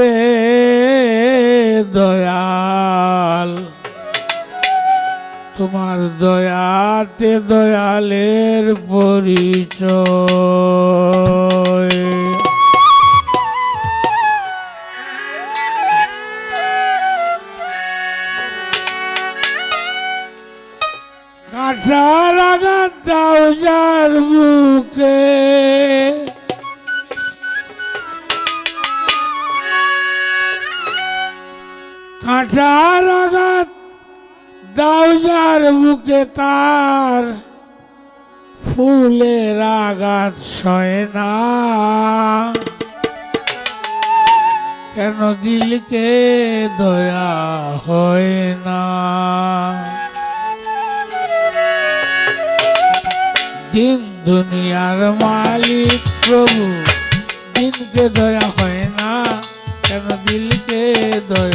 রে দয়াল। তোমার দয়াতে দয়ালের পরিচয়। কাঁচা রাগা দাও যার মুখ কাঁঠার আঘাত দাও যার বুকে তার, ফুলের আঘাত সয় না। কেন দিলকে দয়া হয় না? দিন দুনিয়ার মালিক প্রভু, দিনকে দয়া হয় না। কেন দিলকে দয়া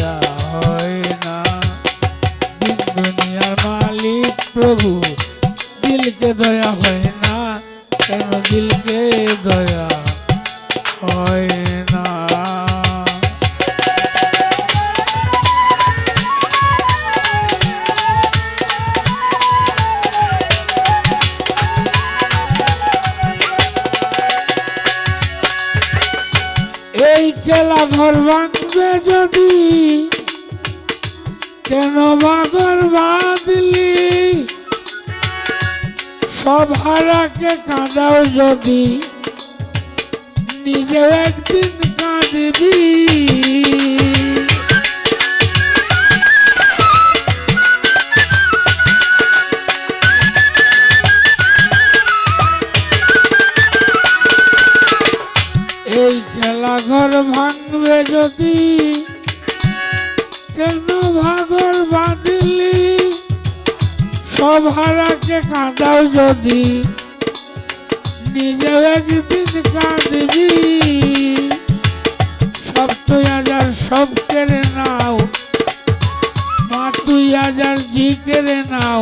দিলকে দয়া? হয় না। এই খেলা ঘর যদি কেন বাগর বাঁধলি? সব হারাকে কাঁদাও যদি। নিজে একদিন কাঁদবি। এই খেলা ঘর ভাঙবে যদি, কেন ভাগর বাঁধিলি? সব হারাকে কাঁদাও যদি। নিজে একদিন কাঁদবি। সব তুই হাজার সব কেড়ে নাও। মা তুই হাজার জি কেড়ে নাও।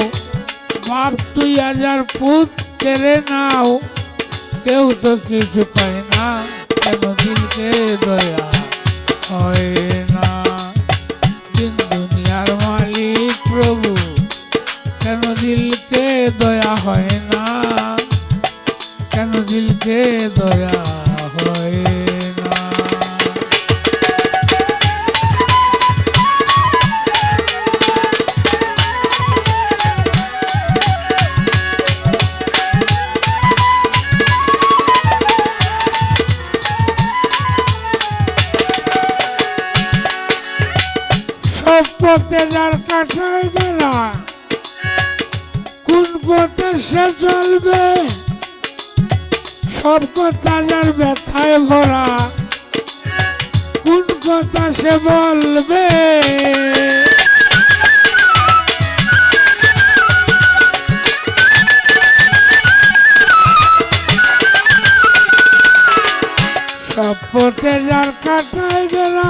বাপ তুই হাজার পুত কেড়ে নাও। কেউ তো কিছু পায় না। কেন দিলকে দয়া হয়? কাঠায় গেলা কোন পথে সে চলবে? সব কথা যার ব্যথায় ভরা। কোন কথা সে বলবে? সব পথে যার কাটায় গেলা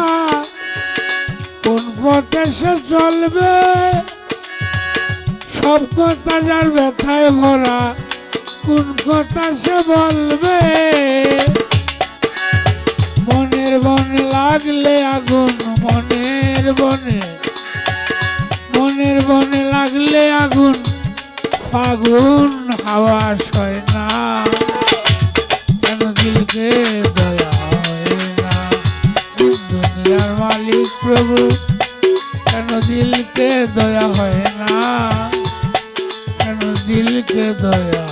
কোন পথে সে চলবে। সব কথা যার ব্যথায় ভরা, কোন কথা সে বলবে? মনের বনে লাগলে আগুন, মনের বনে। মনের বনে লাগলে আগুন, ফাগুন হাওয়া সয় না। কেন দিলকে প্রভু কেন দিলকে দয়া হয় না? কেন দিলকে দয়া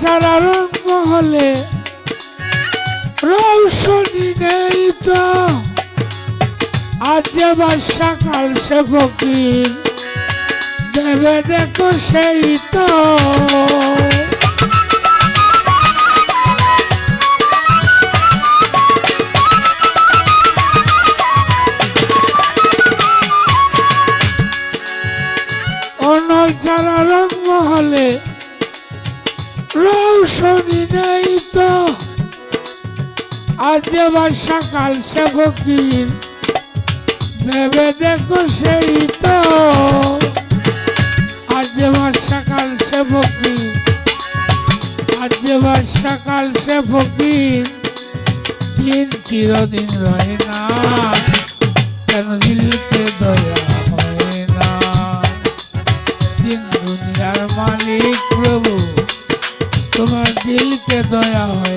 ছাড়া মহলে রৌশনি নেই তো আজ যে বাদশা কাল সে ফকির দেবে দেখো সেই তো অনল ছাড়া রঙ মহলে রৌশনি নেই আজ কাল সে ফকির। ভেবে দেখো সেই তো। আজ বর্ষাকাল সে ফকির। আজ বর্ষাকাল সে ফকির। দিন চিরদিন রয় না। কেন দিলকে দয়া হয় না? দিন দুনিয়ার মালিক প্রভু, তোমার দিলকে দয়া হয়